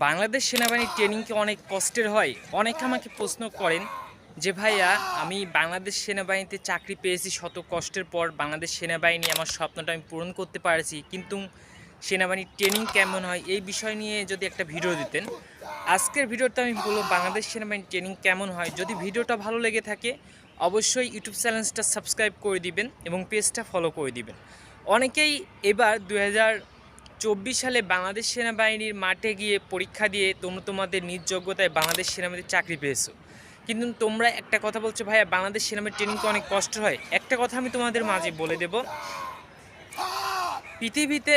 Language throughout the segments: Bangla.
বাংলাদেশ সেনাবাহিনীর ট্রেনিং কি অনেক কষ্টের হয়। অনেকে আমাকে প্রশ্ন করেন যে, ভাইয়া, আমি বাংলাদেশ সেনাবাহিনীতে চাকরি পেয়েছি শত কষ্টের পর। বাংলাদেশ সেনাবাহিনী আমার স্বপ্নটা আমি পূরণ করতে পারছি। কিন্তু সেনাবাহিনীর ট্রেনিং কেমন হয়? এই বিষয় নিয়ে যদি একটা ভিডিও দিতেন। আজকের ভিডিওতে আমি বলব বাংলাদেশ সেনাবাহিনীর ট্রেনিং কেমন হয়। যদি ভিডিওটা ভালো লেগে থাকে, অবশ্যই ইউটিউব চ্যানেলটা সাবস্ক্রাইব করে দিবেন এবং পেজটা ফলো করে দিবেন। অনেকেই এবার দু হাজার চব্বিশ সালে বাংলাদেশ সেনাবাহিনীর মাঠে গিয়ে পরীক্ষা দিয়ে তোমরা তোমাদের নিজ যোগ্যতায় বাংলাদেশ সেনাবাহিনীতে চাকরি পেয়েছ। কিন্তু তোমরা একটা কথা বলছো, ভাইয়া, বাংলাদেশ সেনাবাহিনীর ট্রেনিংটা অনেক কষ্ট হয়। একটা কথা আমি তোমাদের মাঝে বলে দেব। পৃথিবীতে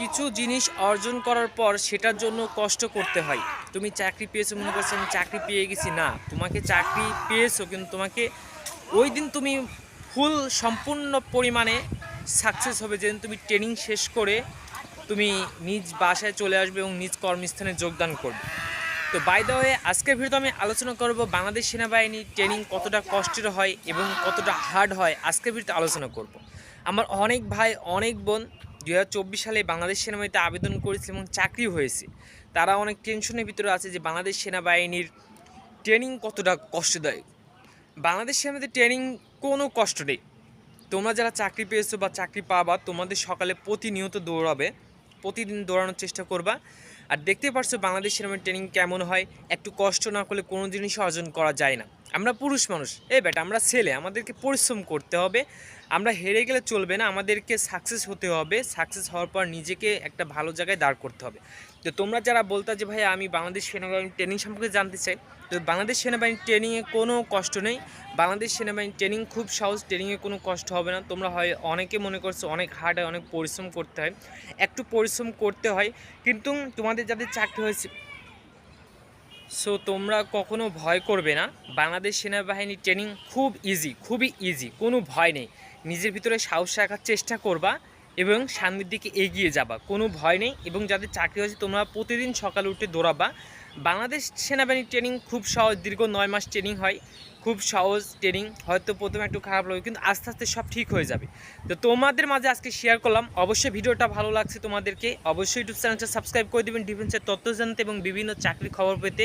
কিছু জিনিস অর্জন করার পর সেটার জন্য কষ্ট করতে হয়। তুমি চাকরি পেয়েছ, মনে করছ আমি চাকরি পেয়ে গেছি। না, তোমাকে চাকরি পেয়েছ, কিন্তু তোমাকে ওই দিন তুমি ফুল সম্পূর্ণ পরিমাণে সাকসেস হবে। যেদিন তুমি ট্রেনিং শেষ করে তুমি নিজ বাসায় চলে আসবে এবং নিজ কর্মস্থানে যোগদান করবে। তো বাই দ্য ওয়ে আজকের ভিডিওতে আমি আলোচনা করব বাংলাদেশ সেনাবাহিনী ট্রেনিং কতটা কষ্টের হয় এবং কতটা হার্ড হয়। আজকের ভিডিওতে আলোচনা করব। আমার অনেক ভাই, অনেক বোন দু হাজার চব্বিশ সালে বাংলাদেশ সেনাবাহিনীতে আবেদন করেছিল এবং চাকরি হয়েছে। তারা অনেক টেনশনের ভিতরে আছে যে বাংলাদেশ সেনাবাহিনীর ট্রেনিং কতটা কষ্টদায়ক। বাংলাদেশ সেনাবাহিনীতে ট্রেনিং কোনো কষ্ট নেই। তোমরা যারা চাকরি পেয়েছ বা চাকরি পাবা, তোমাদের সকালে প্রতিনিয়ত দৌড়াবে। প্রতিদিন দৌড়ানোর চেষ্টা করবা। আর দেখতে পারছ বাংলাদেশ আমার ট্রেনিং কেমন হয়, একটু কষ্ট না করলে কোনো জিনিসই অর্জন করা যায় না। আমরা পুরুষ মানুষ। এই বেটা, আমরা ছেলে, আমাদেরকে পরিশ্রম করতে হবে। আমরা হেরে গেলে চলবে না, আমাদেরকে সাকসেস হতে হবে। সাকসেস হওয়ার পর নিজেকে একটা ভালো জায়গায় দাঁড় করতে হবে। তো তোমরা যারা বলতা যে, ভাই, আমি বাংলাদেশ সেনাবাহিনীর ট্রেনিং সম্পর্কে জানতে চাই। তো বাংলাদেশ সেনাবাহিনীর ট্রেনিংয়ে কোনো কষ্ট নেই। বাংলাদেশ সেনাবাহিনীর ট্রেনিং খুব সহজ ট্রেনিংয়ে কোনো কষ্ট হবে না। তোমরা হয় অনেকে মনে করছ, অনেক হার্ড হয়, অনেক পরিশ্রম করতে হয়। একটু পরিশ্রম করতে হয়, কিন্তু তোমাদের যাদের চাকরি হয়েছে সো তোমরা কখনো ভয় করবে না। বাংলাদেশ সেনাবাহিনীর ট্রেনিং খুব ইজি খুবই ইজি কোনো ভয় নেই। নিজের ভিতরে সাহস রাখার চেষ্টা করবা। এবং সামনের দিকে এগিয়ে যাবা। কোনো ভয় নেই এবং যাদের চাকরি হয়েছে তোমরা প্রতিদিন সকালে উঠে দৌড়াবা। বাংলাদেশ সেনাবাহিনীর ট্রেনিং খুব সহজ, দীর্ঘ নয় মাস ট্রেনিং হয়। খুব সহজ ট্রেনিং হয়তো প্রথমে একটু খারাপ লাগবে, কিন্তু আস্তে আস্তে সব ঠিক হয়ে যাবে। তো তোমাদের মাঝে আজকে শেয়ার করলাম। অবশ্যই ভিডিওটা ভালো লাগছে তোমাদেরকে। অবশ্যই ইউটিউব চ্যানেলটা সাবস্ক্রাইব করে দেবেন। ডিফেন্সের তথ্য জানতে এবং বিভিন্ন চাকরির খবর পেতে।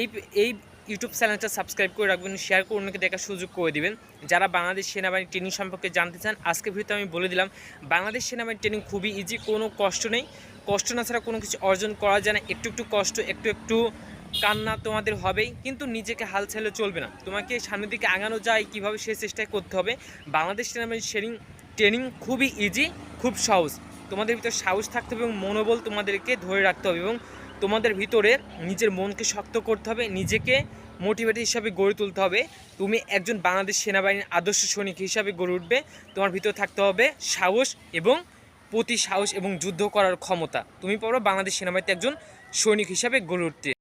এই এই ইউটিউব চ্যানেলটা সাবস্ক্রাইব করে রাখবেন শেয়ার করে অন্যকে দেখার সুযোগ করে দিবেন। যারা বাংলাদেশ সেনাবাহিনী ট্রেনিং সম্পর্কে জানতে চান আজকে ভিডিওতে আমি বলে দিলাম, বাংলাদেশ সেনাবাহিনী ট্রেনিং খুবই ইজি কোনো কষ্ট নেই। কষ্ট না ছাড়া কোনো কিছু অর্জন করা যায় না। একটু একটু কষ্ট, একটু একটু কান্না তোমাদের হবেই, কিন্তু নিজেকে হাল ছেলে চলবে না। তোমাকে সামনের দিকে আগানো যায়, কীভাবে সেই চেষ্টায় করতে হবে। বাংলাদেশ সেনাবাহিনী ট্রেনিং ট্রেনিং খুবই ইজি খুব সহজ। তোমাদের ভিতরে সাহস থাকতে হবে এবং মনোবল তোমাদেরকে ধরে রাখতে হবে এবং তোমাদের ভিতরে নিজের মনকে শক্ত করতে হবে, নিজেকে মোটিভেট হিসাবে গড়ে তুলতে হবে। তুমি একজন বাংলাদেশ সেনাবাহিনীর আদর্শ সৈনিক হিসাবে গড়ে উঠবে। তোমার ভিতরে থাকতে হবে সাহস এবং প্রতি সাহস এবং যুদ্ধ করার ক্ষমতা। তুমি পারো বাংলাদেশ সেনাবাহিনীতে একজন সৈনিক হিসাবে গড়ে উঠতে।